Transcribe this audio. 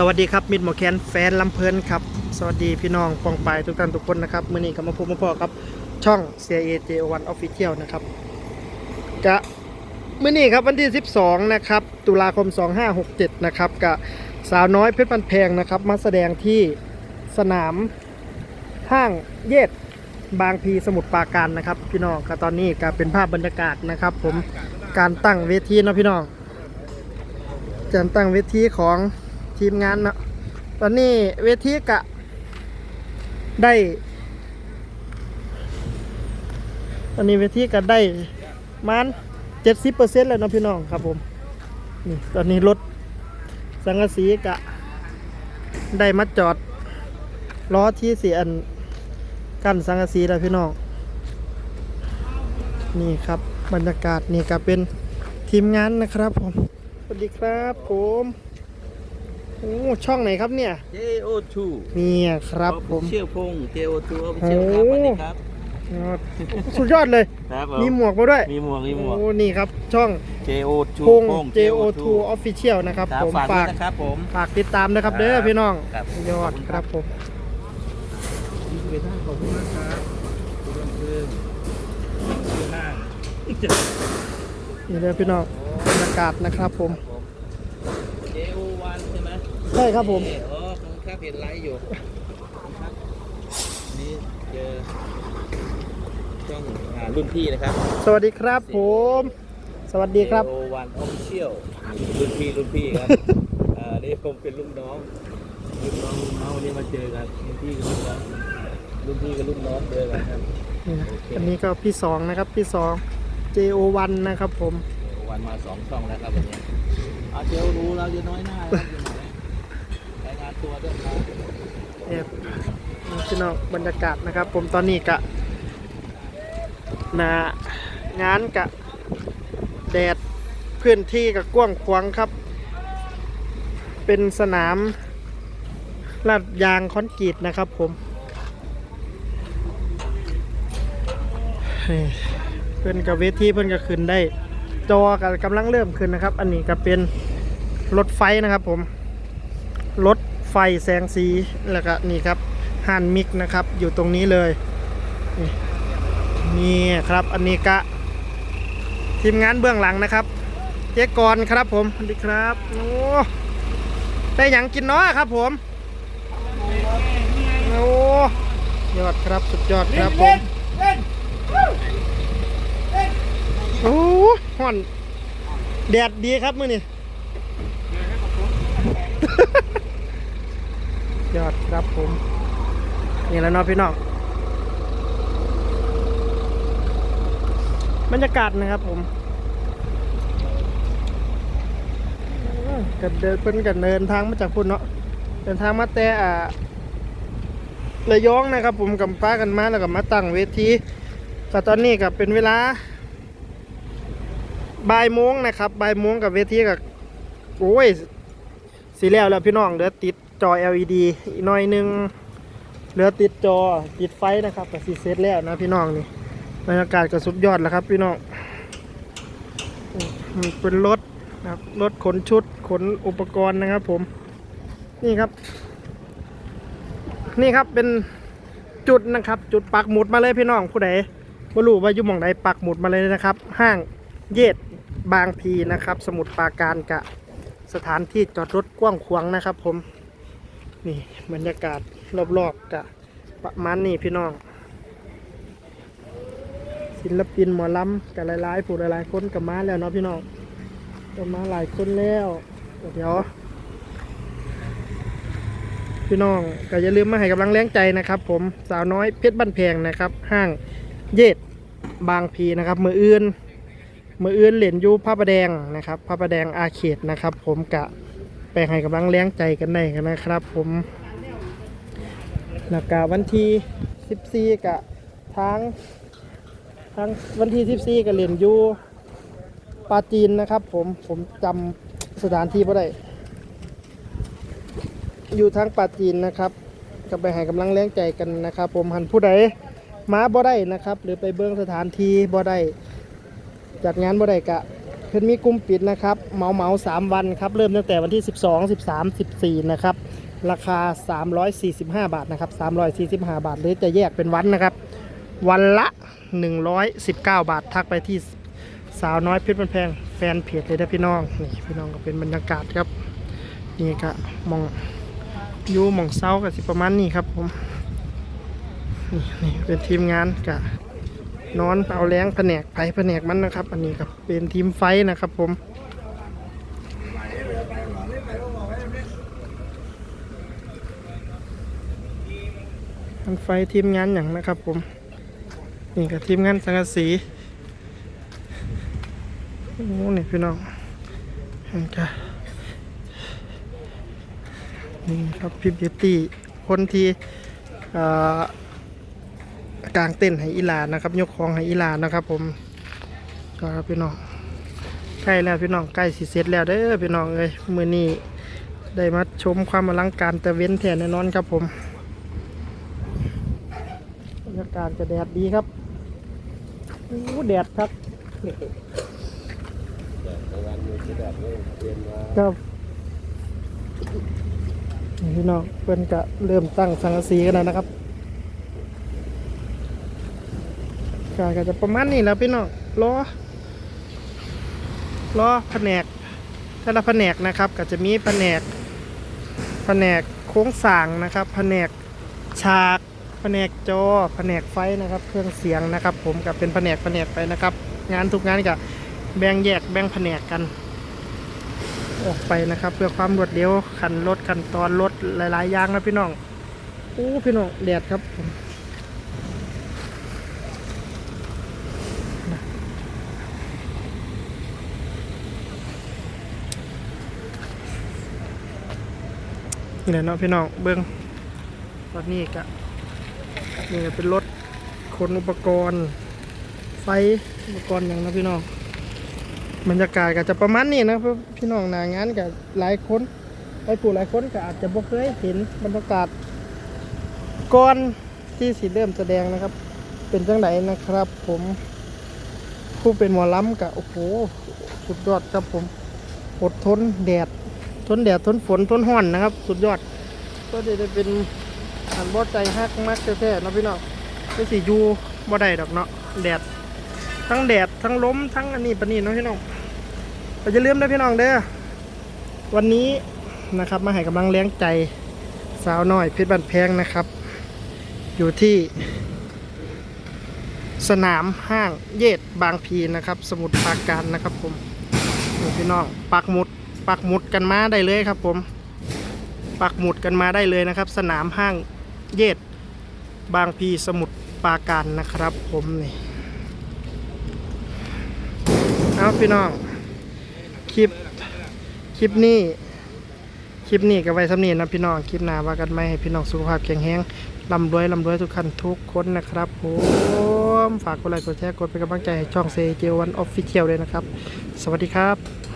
สวัสดีครับมิดหมอแคนแฟนลำเพลินครับ สวัสดีพี่น้องปองไปทุกท่านทุกคนนะครับมื่อนี้ก็มาพบมาพอครับ ช่อง CIA J1 Official นะครับกะมื่อนี้ครับวันที่ 12 นะครับ ตุลาคม 2567 นะครับกะสาวน้อยเพชรพันแพงนะครับ มาแสดงที่สนามห้างเยดบางพีสมุทรปราการนะครับ พี่น้องก็ตอนนี้ก็เป็นภาพบรรยากาศนะครับ ผมการตั้งเวทีนะพี่น้องการตั้งเวทีของ ทีมงานเนาะตอนนี้เวทีกะได้ ตอนนี้เวทีก็ได้มันเจ็ดสิบเปอร์เซ็นต์แล้วนะพี่น้องครับผมนี่ตอนนี้รถสังกะสีกะ ได้มาจอดล้อที่เสียนกั้นสังกะสีแล้วพี่น้องนี่ครับบรรยากาศนี่ก็เป็นทีมงานนะครับผม สวัสดีครับผม โอ้ช่องไหนครับเนี่ย JO2 เนี่ยครับผมเชี่ยวพงษ์ JO2 เอาไปเชี่ยวครับโอ้สวัสดีครับยอดสุดยอดเลย ครับผมีหมวกมาด้วย มีหมวก มีหมวก โอ้ นี่ครับช่อง JO2 พงพงษ์ JO2 Official นะครับครับผมฝากฝากด้วยนะครับผมฝากติดตามนะครับเด้อพี่น้องครับยอดครับผมนี่คือท่านขอบคุณมากครับคุณลำเพลินชื่อห้างอีกเจ็ดนี่เลยพี่น้องบรรยากาศนะครับผมผม JO1 ใช่ ไหมใช่ครับผม นี่อ๋อผมครับเห็นไลฟ์อยู่ครับนี่เจอช่องอ่ารุ่นพี่นะครับสวัสดีครับผม สวัสดีครับ JO1 Official รุ่นพี่รุ่นพี่ครับอ่านี่ผมเป็นลูกน้องรุ่นน้องรุ่นน้องวันนี้มาเจอกันรุ่นพี่กับรุ่นน้องรุ่นพี่กับรุ่นน้องเจอกันครับนี่นะอันนี้ก็พี่สองนะครับพี่สอง JO1 นะครับผมวันมาสองช่องแล้วครับวันนี้เอาเจลรู้เราจะน้อยหน้าครับอยู่ไหนรายงาน ตัวด้วยครับแอบนี่พี่น้องบรรยากาศนะครับ ผมตอนนี้กะหนางานกะแดดพื้นที่กะกว้างขวางครับ เป็นสนามลาดยางคอนกรีตนะครับผมนี่เพื่อนกับเวทีเพื่อนก็ขึ้นได้ จอกับกำลังเริ่มขึ้นนะครับ อันนี้ก็เป็นรถไฟนะครับผมรถ ไฟแสงสีแล้วก็นี่ครับฮันมิกนะครับอยู่ตรงนี้เลยนี่นี่ครับอันนี้กะทีมงานเบื้องหลังนะครับ เจ๊กรครับผมสวัสดีครับโอ้ได้หยังกินเนาะครับผมโอ้ยอดครับสุดยอดครับผมโอ้ห่อนแดดดีครับมื้อนี้ ยอดครับผม นี่แล้วเนาะพี่น้องบรรยากาศนะครับผมกันเดินเพิ่นกันเดินทางมาจากพุ่นเนาะเดินทางมาแต่อ่าระยองนะครับ ผมกับป้ากันมาแล้วก็มาตั้งเวทีก็ตอนนี้ก็เป็นเวลาบ่ายโมงนะครับบ่ายโมงกับเวทีกับโอ้ยสีแล้วแล้วพี่น้องเหลือติด จอ LED อีกหน่อยหนึงเหลือติดจอติดไฟนะครับกับสีเซตแล้วนะพี่น้องนี่บรรยากาศก็สุดยอดแล้วครับพี่น้องเป็นรถนะครับรถขนชุดขนอุปกรณ์นะครับ ผมนี่ครับ นี่ครับเป็นจุดนะครับ จุดปักหมุดมาเลยพี่น้องผู้ใดไม่รู้ว่าอยู่หมองใดปักหมุดมาเลยนะครับ ห้างเยดบางพีนะครับ สมุทรปราการกะสถานที่จอดรถกว้างขวางนะครับ ผม นี่บรรยากาศรอบๆกะประมาณนี้พี่น้อง ศิลปินหมอลำกับหลายๆผู้หลายๆคนกับมาแล้วเนาะพี่น้องก็มาหลายคนแล้วเดี๋ยว พี่น้องก็อย่าลืมมาให้กำลังแรงใจนะครับ ผมสาวน้อยเพชรบ้านแพงนะครับ ห้างเยดบางพีนะครับ มืออื่นมืออื่นเหรียญยูพระประแดงนะครับ พระประแดงอาเขตนะครับ ผมกะ ไปให้กำลังแรงใจกันได้กันนะครับ ผมแล้วก็วันที่14กะทางทางวันที่14กะเหรียญยูปาจีนนะครับ ผมผมจำสถานที่บ่ได้อยู่ทางปาจีนนะครับก็ไปให้กำลังแรงใจกันนะครับ ผมหันผู้ใดมาบ่ได้นะครับ หรือไปเบื้องสถานที่บ่ได้จัดงานบ่ได้กะ เพิ่นมีกลุ่มปิดนะครับเหมาเหมาสามวันครับเริ่มตั้งแต่วันที่ 12 13 14นะครับราคา 345 บาทนะครับ345 บาท หรือจะแยกเป็นวันนะครับ วันละ 119 บาท ทักไปที่สาวน้อยเพชรบันแพงแฟนเพจเลยนะพี่น้องนี่พี่น้องก็เป็นบรรยากาศครับนี่ก็มองอยู่มองเศร้ากันสิประมาณนี้ครับผมนี่นี่เป็นทีมงานกะ นอนเอาแรงแผนกไผแผนกมันนะครับ อันนี้ครับเป็นทีมไฟนะครับ ผมมันไฟทีมงานอย่างนะครับ ผมนี่กับทีมงานสังกสีโอ้นี่พี่น้องเห็นกะนี่ครับพี่บิวตี้คนที่อ่อ กลางเต้นท์ให้อีหลานนะครับ ยกของให้อีหลานนะครับ ผมก็ครับพี่น้องใกล้แล้วพี่น้องใกล้สิเสร็จแล้วเด้อพี่น้องเอ้ยมือนี้ได้มาชมความอลังการแต่เว้นแทนแน่นอนครับผมบรรยากาศจะแดดดีครับโอ้แดดครับครับพี่น้องเพื่อนก็เริ่มตั้งสังกะสีกันแล้วนะครับ การก็จะประมาณนี้แล้วพี่น้องรอรอแผนกแต่ละแผนกนะครับก็จะมีแผนกแผนกโค้งสางนะครับแผนกฉากแผนกจอแผนกไฟนะครับ เครื่องเสียงนะครับ ผมกับเป็นแผนกแผนกไปนะครับ งานทุกงานก็แบ่งแยกแบ่งแผนกกัน ออกไปนะครับ เพื่อความรวดเร็วขันรถขันตอนรถหลายๆอย่างนะพี่น้องโอ้พี่น้องแดดครับ นี่แหละเนาะพี่น้องเบิ้งตอนนี้ก็นี่เป็นรถขนอุปกรณ์ ไฟอุปกรณ์อย่างนะพี่น้องบรรยากาศก็จะประมาณนี้นะพี่น้องหนางานกับหลายคนไปผู้หลายคนก็อาจจะบ่เคยเห็นบรรยากาศก่อนที่สิเริ่มแสดงนะครับ เป็นจังไดนะครับ ผมผู้เป็นหมอล้ำกับโอ้โหสุดยอดครับผมอดทนแดด ทนแดดทนฝนทนห้อนนะครับ สุดยอด ก็จะได้เป็นอันบ่ใจฮักมักแท้ๆนะพี่น้องไม่สิอยู่บ่ได้ดอกเนาะแดดทั้งแดดทั้งล้มทั้งอันนี้ปนนี้เนาะพี่น้องก็อย่าลืมนะพี่น้องเด้อวันนี้นะครับมาให้กำลังแรงใจสาวน้อยเพชรบันแพงนะครับ อยู่ที่ สนามห้างเยดบางพีนะครับ สมุทรปราการนะครับผมพี่น้องปักหมุด ปักหมุดกันมาได้เลยครับผม ปักหมุดกันมาได้เลยนะครับ สนามห้างเยดบางพีสมุทรปราการนะครับ ผมนี่เอาพี่น้อง คลิป คลิปนี้ คลิปนี้ก็ไว้สำนีนะพี่น้อง คลิปหน้าว่ากันไหมให้พี่น้องสุขภาพแข็งแรงลำรวยลำรวยทุกคันทุกคนนะครับผมฝากกดไลค์กดแชร์กดเป็นกำลังใจให้ช่องเซเจวันออฟฟิเชียลเลยนะครับ สวัสดีครับ